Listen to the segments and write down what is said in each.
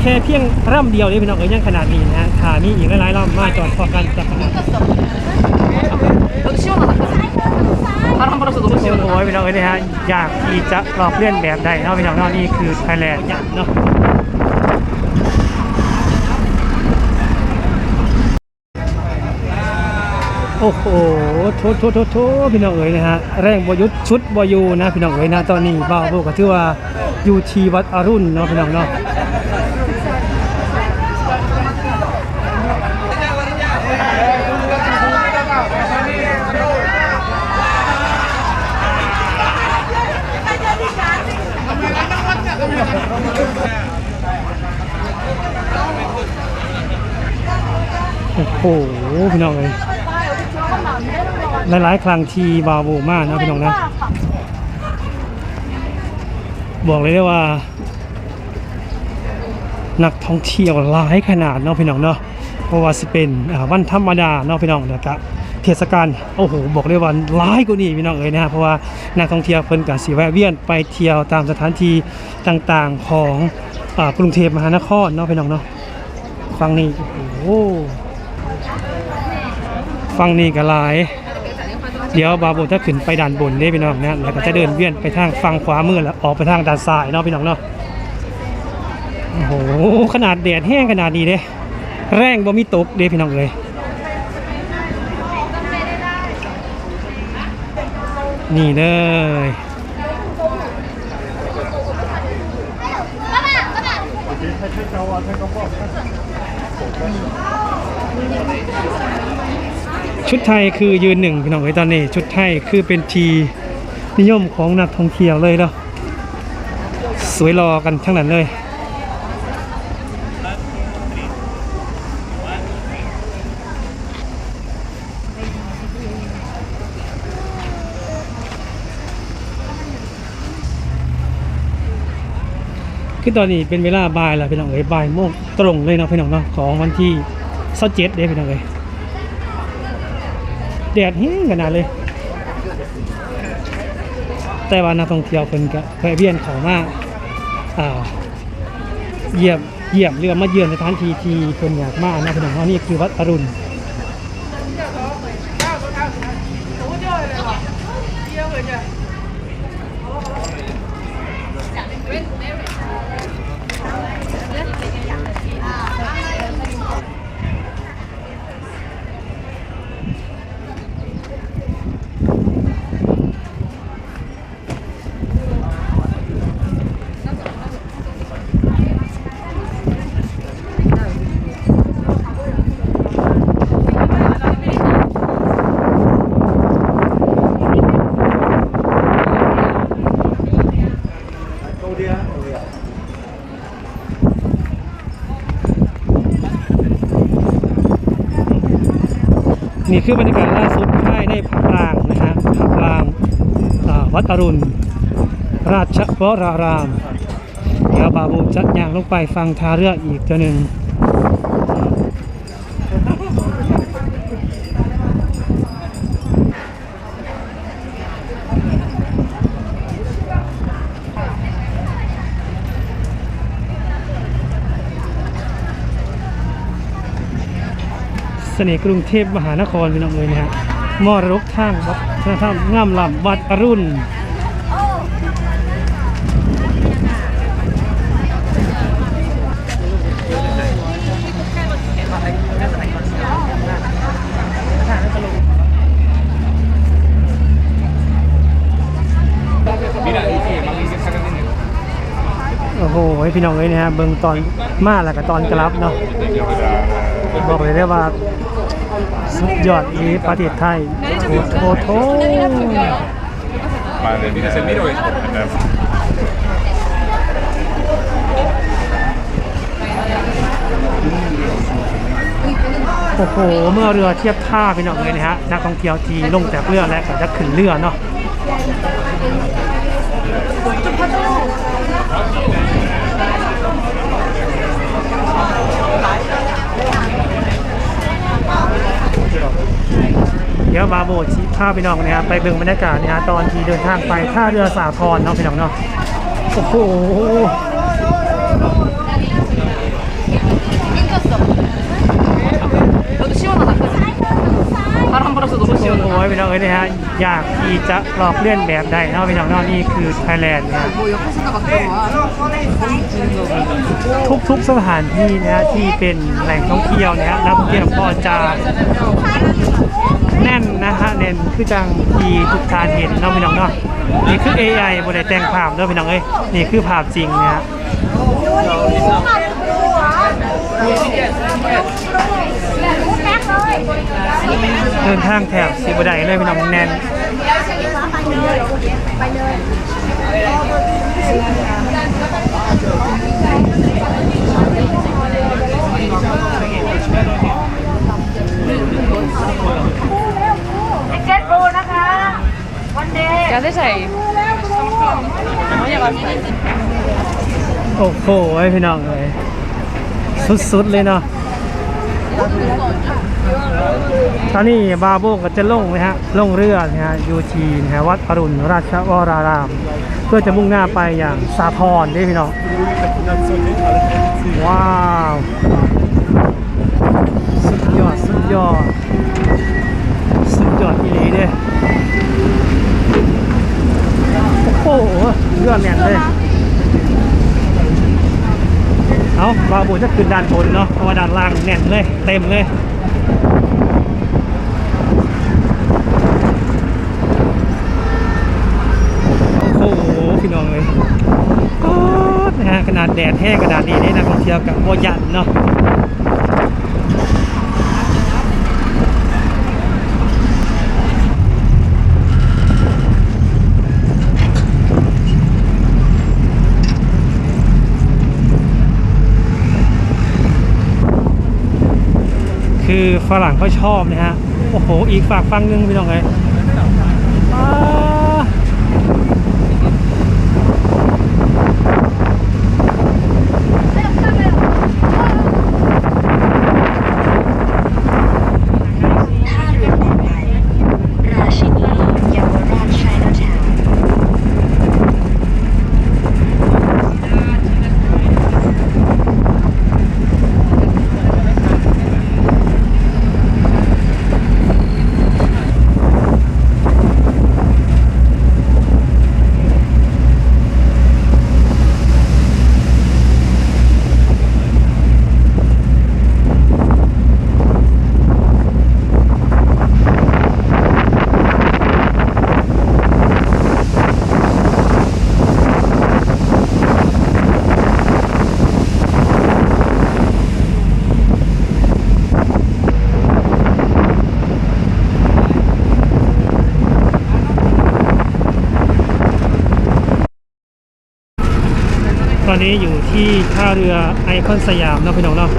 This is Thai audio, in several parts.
แค่เพียงร่ำเดียวเลยพี่น้องเอ้ยยังขนาดนี้นะฮะถานี้อีกหลายๆรอบมาจอดพอกันจับขนาด โอ้โหพี่น้องเอ้ยนะฮะอยากที่จะลอกเล่นแบบใดเนาะพี่น้องเนาะนี่คือไทยแลนด์เนาะ โอ้โหโทษโทษโทษโทษพี่น้องเอ๋ยนะฮะแรงบอยุทธชุดบอยูนะพี่น้องเอ๋ยนะตอนนี้บ้าวโบก็ถือว่าอยู่ที่วัดอรุณเนาะพี่น้องเนาะโอ้โหพี่น้องเลย หลายๆครั้งที่บาโวมากนะพี่น้องนะบอกเลยได้ว่า นักท่องเที่ยวหลายขนาดเนาะพี่น้องเนาะเพราะว่าสิเป็นวันธรรมดาเนาะพี่น้องแล้วก็เทศกาลโอ้โหบอกเลยว่าหลายกว่านี้พี่น้องเอ้ยนะเพราะว่านักท่องเที่ยวเพิ่นก็สิแวะเวียนไปเที่ยวตามสถานที่ต่างๆของอ่ากรุงเทพมหานครเนาะพี่น้องเนาะฟังนี่โอ้ฟังนี่ก็หลาย เดี๋ยวบาโบถ้าขึ้นไปด้านบนนี่พี่น้องนะแล้วก็จะเดินเวียนไปทางฝั่งขวามือแล้วออกไปทางด้านซ้ายเนาะพี่น้องเนาะโอ้โหขนาดแดดแห้งขนาดนี้เด้แรงบ่มีตกเด้พี่น้องเลยนี่เลยชุ ชุดไทยคือยืนหนึ่งพี่น้องเอ้ยตอนนี้ ชุดไทยคือเป็นทีนิยมของนักท่องเที่ยวเลยเนาะสวยรอกันทั้งนั้นเลยคือตอนนี้เป็นเวลาบ่ายแล้วพี่น้องเอ้ยบ่ายโมงตรงเลยเนาะพี่น้องเนาะของวันที่27เจ็ดเด้พี่น้องเอ้ย แดดแห้งขนาดเลย แต่ว่านักท่องเที่ยวเพิ่นก็แวะเวียนเข้ามาอ่าเยี่ยมเยี่ยมเรือมาเยือนสถานที่ที่เพิ่นอยากมานะพี่น้องเนาะนี่คือวัดอรุณ นี่คือบรรยากาศล่าสุดภายในผับรางนะฮะผับรางวัดอรุณ ราชวรารามเดี๋ยวบาบูจะย่างลงไปฟังทาเรืออีกเจ้าหนึ่ง สน่ห์กรุงเทพมหานครพี่น้องเลยนะฮะมรดกทางวัฒนธรรมงามลำวัดอรุณโอ้โหพี่น้องเอ้ยนะฮะเบิ่งตอนมาแล้วก็ตอนกลับเนาะบอกเลยได้ว่า สุดยอดอีประเทศไทยโอ้โหโถ Vale, ¿tienes el miro o esto? โอ้โห เมื่อเรือเทียบท่าพี่น้องเลยนะฮะ นักท่องเที่ยวที่ลงจากเรือและก็จะขึ้นเรือเนาะ มาโบชีภาพพี่น้องนรับไปเบิ่งบรรยากาศนะฮะตอนที่เดินทางไปท่าเรือสาทรเนาะไปน้องเนาะโอ้โหโอ้ยพี่น้องเอ้ยนะฮะอยากที่จะหลอกเลื่อนแบบใดเนาะพี่น้องเนาะนี่คือไทยแลนด์นะฮะทุกทุกสถานที่นะฮะที่เป็นแหล่งท่องเที่ยวนะฮะนักท่องเที่ยวก็จะ แน่นนะฮะแน่นคือจังทีทุกทานเห็นเนาะพี่น้องเนาะนี่คือ AI บนได้แต่งภาพเนาะพี่น้องเอ้ยนี่คือภาพจริงนะฮะเดินทางแถบสิบไดเลยพี่น้องแน่นเก็ตบูนะคะ แกได้ใส่ไม่โอ้โหไอพี่น้องเลยสุดๆเลยเนาะตอนนี้บาโบก็จะลงนะฮะลงเรือนะฮะยูจีนะฮะวัดอรุณราชวราราม เพื่อจะมุ่งหน้าไปอย่างสาทรได้พี่น้องว้าว สุดยอด สุดยอด เอาบาบูจะขึ้นด้านบนเนาะเพราะว่าด้านล่างแน่นเลยเต็มเลยโอ้โหพี่น้องเลยก็นะฮะขนาดแดดแห้งขนาดนี้นี่นะท่องเที่ยวกับโมยันเนาะ คือฝรั่งเขาชอบนะฮะ โอ้โห อีกฝากฟังหนึงพี่น้องเลยป๊าด ท่าเรือแห่งใดราชินีเยาวราชไชน่าทาวน์ ตอนนี้อยู่ที่ท่าเรือไอคอนสยามเนาะพี่น้องเนาะ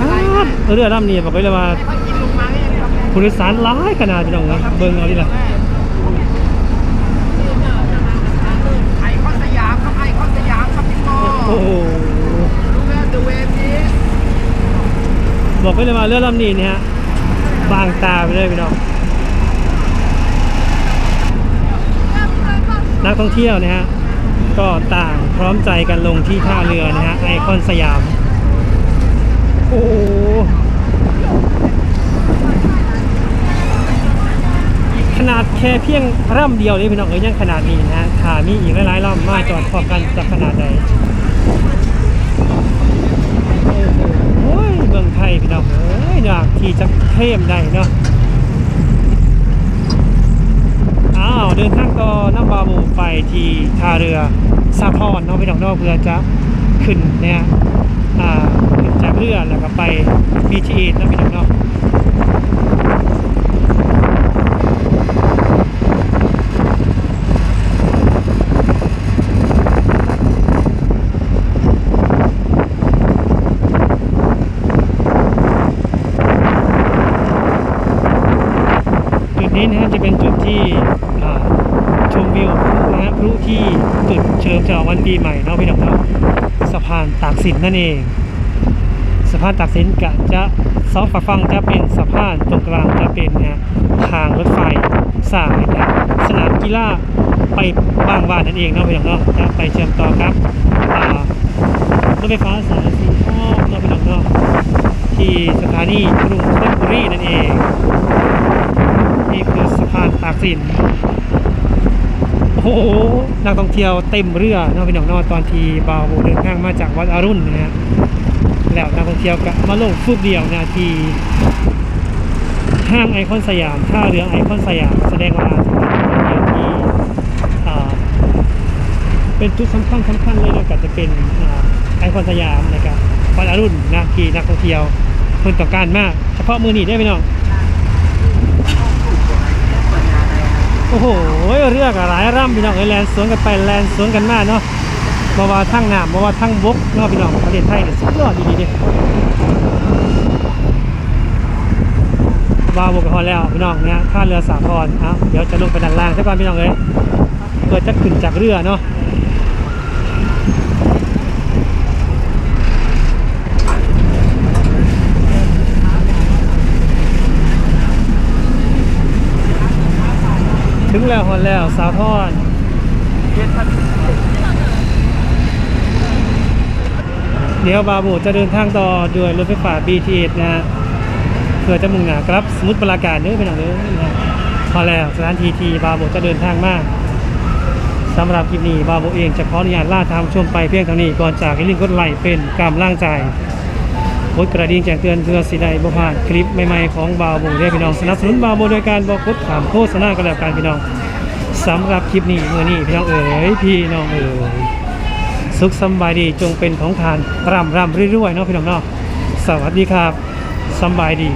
ป๊าดเรือลำนี้บอกไว้เลยว่าผู้โดยสารหลายขนาดพี่น้องเนาะเบิ่งเอาดิล่ะไอคอนสยามครับไอคอนสยามครับพี่ปอโอ้โหรู้ไหมเดอะเวฟนี้บอกไว้เลยว่าเรือลำนี้เนี่ยฮะบางตาไปเลยพี่น้องนักท่องเที่ยวนะฮะ ก็ต่างพร้อมใจกันลงที่ท่าเรือนะฮะไอคอนสยาม โอ้โหขนาดแค่เพียงร่ำเดียวนี่พี่น้องเอ้ยยังขนาดนี้นะฮะถามีอีกหลายๆลำมาจอดพอกันจะขนาดใดโอ้ยเมืองไทยพี่น้องเอ้ยอยากที่จะเข้มได้เนาะอ้าวเดินทางต่อน้ำบาบูไปที่ท่าเรือสาพอนเนาะไปดองเนาะเพื่อจะขึ้นเนี่ยอ่าขึ้นจากเรือแล้วก็ไป BTS นะพี่น้องเนาะจุดนี้นะฮะจะเป็นจุดที่อ่าชมวิวนะฮะพลุ ที่จุดเชิญฉลองวันปีใหม่เนาะพี่น้องเนาะสะพานตากสินนั่นเอง สะพานตากสินกะจะซอฟฟังจะเป็นสะพานตรงกลางจะเป็นนะฮะทางรถไฟสายนะสนามกีฬาไปบางวานนั่นเองเนาะพี่น้องเนาะจะไปเชื่อมต่อครับรถไฟฟ้าสายสีทองเนาะพี่น้องเนาะที่สถานีกรุงเทพบุรีนั่นเองนี่คือสะพานตากสิน โอ้โหนักท่องเที่ยวเต็มเรือเนาะพี่น้องนาะตอนที่บ่าวเดินทางมาจากวัดอรุณนะฮะแล้วนักท่องเที่ยวก็มาลงฟุบเดียวนะที่ห้างไอคอนสยามท่าเรือไอคอนสยามแสดงว่าเป็นที่อ่าเป็นจุดสำคัญสำคัญเลยนะก็จะเป็นอไอคอนสยามนะครับวัดอรุณนะที่นักท่องเที่ยวเพิ่นต้อการมาก เฉพาะมือหนีได้ไหมน้อง โอ้โหเรือกับหลายร่ำพี่น้องไอ้แลนสวนกันไปแลนสวนกันมาเนาะมาว่าทั้งน้ำมาว่าทั้งบกเนาะพี่น้องประเทศไทยเนี่ยสุดยอดดีๆเนี่ยวาบกกันพอแล้วพี่น้องเนี่ยท่าเรือสาทรเอ้าเดี๋ยวจะลงไปด้านล่างใช่ป่ะพี่น้องเอ้ยเพื่อจะขึ้นจากเรือเนาะ งแล้วฮอนแล้วสาทรเดี๋ยวบาบูจะเดินทางต่อด้วยรถไฟฟ้า BTS นะฮะเพื่อจะมุ่งหน้ากลับสมุทรปราการเด้อไปหน่อยเด้อนะพอแล้วสถานทีทีบาโบจะเดินทางมากสำหรับคลิปนี้บาโบเองจะขออนุญาตล่าทางชมไปเพียงเท่านี้ก่อนจากอย่าลืมกดไลค์เป็นกำลังใจ กดกระดิ่งแจ้งเตือนเพื่อสิได้บ่พลาดคลิปใหม่ๆของบาโบเด้พี่น้องสนับสนุนบาโบโดยการบอกกดถามโฆษณากระแล้วกันพี่น้องสำหรับคลิปนี้เมื่อนี้พี่น้องเอ๋ยพี่น้องเอ๋ยสุขสบายดีจงเป็นของทานร่ำร่ำเรื่อยๆเนาะพี่น้องเนาะสวัสดีครับสบายดี